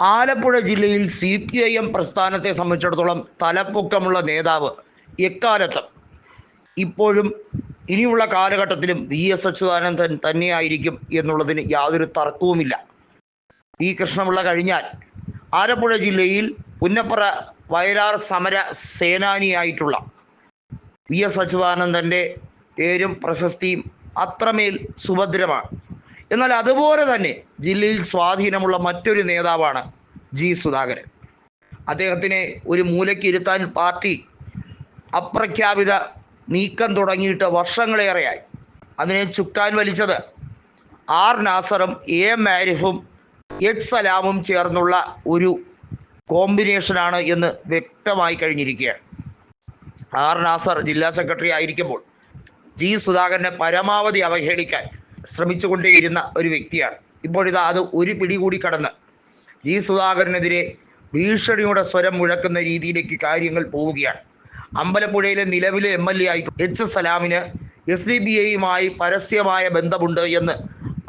ആലപ്പുഴ ജില്ലയിൽ C P I M പ്രസ്ഥാനത്തെ സംബന്ധിച്ചിടത്തോളം തലപ്പൊക്കമുള്ള നേതാവ് എക്കാലത്തും ഇപ്പോഴും ഇനിയുള്ള കാലഘട്ടത്തിലും വി എസ് അച്യുതാനന്ദൻ തന്നെയായിരിക്കും എന്നുള്ളതിന് യാതൊരു തർക്കവുമില്ല. പി കൃഷ്ണപിള്ള കഴിഞ്ഞാൽ ആലപ്പുഴ ജില്ലയിൽ പുന്നപ്പുറ വയലാർ സമര സേനാനിയായിട്ടുള്ള വി എസ് അച്യുതാനന്ദന്റെ പേരും പ്രശസ്തിയും അത്രമേൽ സുഭദ്രമാണ്. എന്നാൽ അതുപോലെ തന്നെ ജില്ലയിൽ സ്വാധീനമുള്ള മറ്റൊരു നേതാവാണ് ജി സുധാകരൻ. അദ്ദേഹത്തിനെ ഒരു മൂലയ്ക്ക് ഇരുത്താൻ പാർട്ടി അപ്രഖ്യാപിത നീക്കം തുടങ്ങിയിട്ട് വർഷങ്ങളേറെയായി. അതിനെ ചുക്കാൻ വലിച്ചത് ആർ നാസറും എ എം ആരിഫും എച്ച് സലാമും ചേർന്നുള്ള ഒരു കോമ്പിനേഷനാണ് എന്ന് വ്യക്തമായി കഴിഞ്ഞിരിക്കുകയാണ്. ആർ നാസർ ജില്ലാ സെക്രട്ടറി ആയിരിക്കുമ്പോൾ ജി സുധാകരനെ പരമാവധി അവഹേളിക്കാൻ ശ്രമിച്ചുകൊണ്ടേയിരുന്ന ഒരു വ്യക്തിയാണ്. ഇപ്പോഴിതാ അത് ഒരു പിടി കൂടി കടന്ന്. ജി. സുധാകരനെതിരെ ഭീഷണിയുടെ സ്വരം മുഴക്കുന്ന രീതിയിലേക്ക് കാര്യങ്ങൾ പോവുകയാണ്. അമ്പലപ്പുഴയിലെ നിലവിലെ എം എൽ എ ആയി എച്ച്. സലാമിന് എസ് ഡി ബി ഐയുമായി പരസ്യമായ ബന്ധമുണ്ട് എന്ന്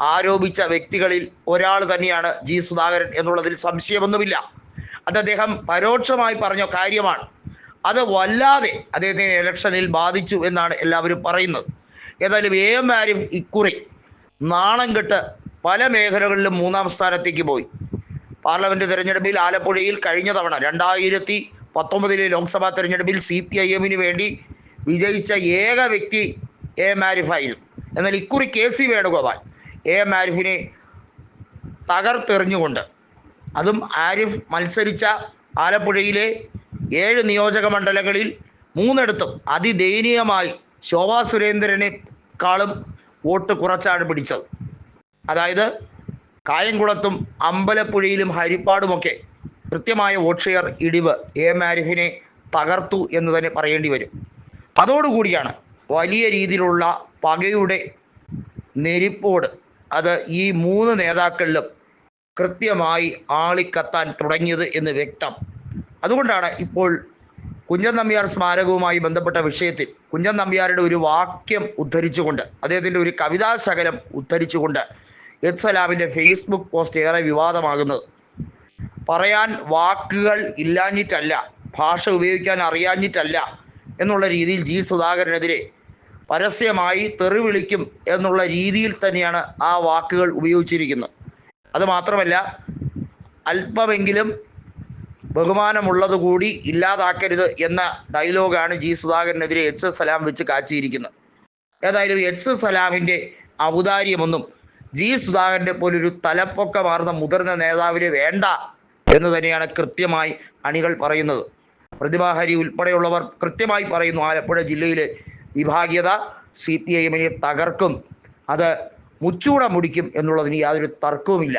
ആരോപിച്ച വ്യക്തികളിൽ ഒരാൾ തന്നെയാണ് ജി. സുധാകരൻ എന്നുള്ളതിൽ സംശയമൊന്നുമില്ല. അത് അദ്ദേഹം പരോക്ഷമായി പറഞ്ഞ കാര്യമാണ്. അത് വല്ലാതെ അദ്ദേഹത്തെ ഇലക്ഷനിൽ ബാധിച്ചു എന്നാണ് എല്ലാവരും പറയുന്നത്. ഏതായാലും എ എം ആരിഫ് ഇക്കുറി നാണം കെട്ട് പല മേഖലകളിലും മൂന്നാം സ്ഥാനത്തേക്ക് പോയി. പാർലമെന്റ് തിരഞ്ഞെടുപ്പിൽ ആലപ്പുഴയിൽ കഴിഞ്ഞ തവണ രണ്ടായിരത്തി പത്തൊമ്പതിലെ ലോക്സഭാ തിരഞ്ഞെടുപ്പിൽ സി പി ഐ എമ്മിന് വേണ്ടി വിജയിച്ച ഏക വ്യക്തി എ മാരിഫായിരുന്നു എന്നാൽ ഇക്കുറി കെ സി വേണുഗോപാൽ എ ആരിഫിനെ തകർത്തെറിഞ്ഞുകൊണ്ട് അതും ആരിഫ് മത്സരിച്ച ആലപ്പുഴയിലെ ഏഴ് നിയോജക മണ്ഡലങ്ങളിൽ മൂന്നിടത്തും അതിദയനീയമായി ശോഭാ സുരേന്ദ്രനെക്കാളും വോട്ട് കുറച്ചാണ് പിടിച്ചത്. അതായത് കായംകുളത്തും അമ്പലപ്പുഴയിലും ഹരിപ്പാടുമൊക്കെ കൃത്യമായ വോട്ട് ഷെയർ ഇടിവ് എ മാരിഫിനെ തകർത്തു എന്ന് തന്നെ പറയേണ്ടി വരും. അതോടുകൂടിയാണ് വലിയ രീതിയിലുള്ള പകയുടെ നെരിപ്പോട് അത് ഈ മൂന്ന് നേതാക്കളിലും കൃത്യമായി ആളിക്കത്താൻ തുടങ്ങിയത് എന്ന് വ്യക്തം. അതുകൊണ്ടാണ് ഇപ്പോൾ കുഞ്ചൻ നമ്പ്യാർ സ്മാരകവുമായി ബന്ധപ്പെട്ട വിഷയത്തിൽ കുഞ്ചൻ നമ്പ്യാരുടെ ഒരു വാക്യം ഉദ്ധരിച്ചുകൊണ്ട് അദ്ദേഹത്തിന്റെ ഒരു കവിതാശകലം ഉദ്ധരിച്ചുകൊണ്ട് എസ് സലാമിന്റെ ഫേസ്ബുക്ക് പോസ്റ്റ് ഏറെ വിവാദമാകുന്നത്. പറയാൻ വാക്കുകൾ ഇല്ലാഞ്ഞിട്ടല്ല ഭാഷ ഉപയോഗിക്കാൻ അറിയാഞ്ഞിട്ടല്ല എന്നുള്ള രീതിയിൽ ജി സുധാകരനെതിരെ പരസ്യമായി തെറി വിളിക്കും എന്നുള്ള രീതിയിൽ തന്നെയാണ് ആ വാക്കുകൾ ഉപയോഗിച്ചിരിക്കുന്നത്. അത് മാത്രമല്ല അല്പമെങ്കിലും ബഹുമാനമുള്ളത് കൂടി ഇല്ലാതാക്കരുത് എന്ന ഡയലോഗാണ് ജി സുധാകരനെതിരെ എച്ച് സലാം വെച്ച് കാച്ചിയിരിക്കുന്നത്. ഏതായാലും എച്ച് സലാമിന്റെ ഔദാര്യമൊന്നും ജി സുധാകരന്റെ പോലൊരു തലപ്പൊക്കമാർന്ന മുതിർന്ന നേതാവിന് വേണ്ട എന്ന് തന്നെയാണ് കൃത്യമായി അണികൾ പറയുന്നത്. പ്രതിഭാഹരി ഉൾപ്പെടെയുള്ളവർ കൃത്യമായി പറയുന്നു ആലപ്പുഴ ജില്ലയിലെ വിഭാഗീയത സി പി ഐ എമ്മിനെ തകർക്കും അത് മുച്ചൂട മുടിക്കും എന്നുള്ളതിന് യാതൊരു തർക്കവുമില്ല.